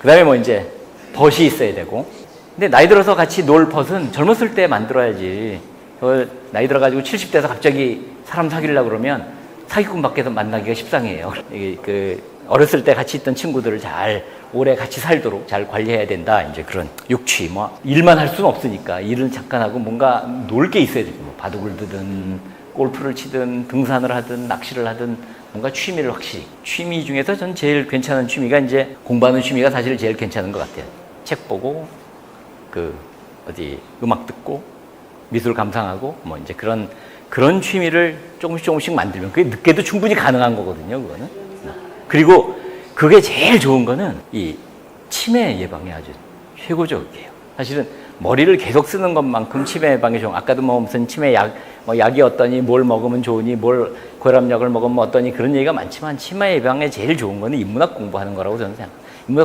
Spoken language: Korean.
그 다음에 뭐 이제 벗이 있어야 되고. 근데 나이 들어서 같이 놀 벗은 젊었을 때 만들어야지. 어, 나이 들어가지고 70대에서 갑자기 사람 사귀려고 그러면 사기꾼 밖에서 만나기가 십상이에요. 이게 그 어렸을 때 같이 있던 친구들을 잘 오래 같이 살도록 잘 관리해야 된다. 이제 그런 육취, 뭐 일만 할 수는 없으니까 일은 잠깐 하고 뭔가 놀 게 있어야 되고 뭐 바둑을 두든 골프를 치든 등산을 하든 낚시를 하든 뭔가 취미를 확실히 취미 중에서 전 제일 괜찮은 취미가 이제 공부하는 취미가 사실 제일 괜찮은 것 같아요. 책 보고 그 어디 음악 듣고 미술 감상하고 뭐 이제 그런 그런 취미를 조금씩 조금씩 만들면 그게 늦게도 충분히 가능한 거거든요. 그거는 그리고 그게 제일 좋은 거는 이 치매 예방에 아주 최고적이에요. 사실은 머리를 계속 쓰는 것만큼 치매 예방에 좋은 아까도 뭐 무슨 치매 약, 뭐 약이 어떠니 뭘 먹으면 좋으니 뭘 고혈압약을 먹으면 어떠니 그런 얘기가 많지만 치매 예방에 제일 좋은 거는 인문학 공부하는 거라고 저는 생각합니다.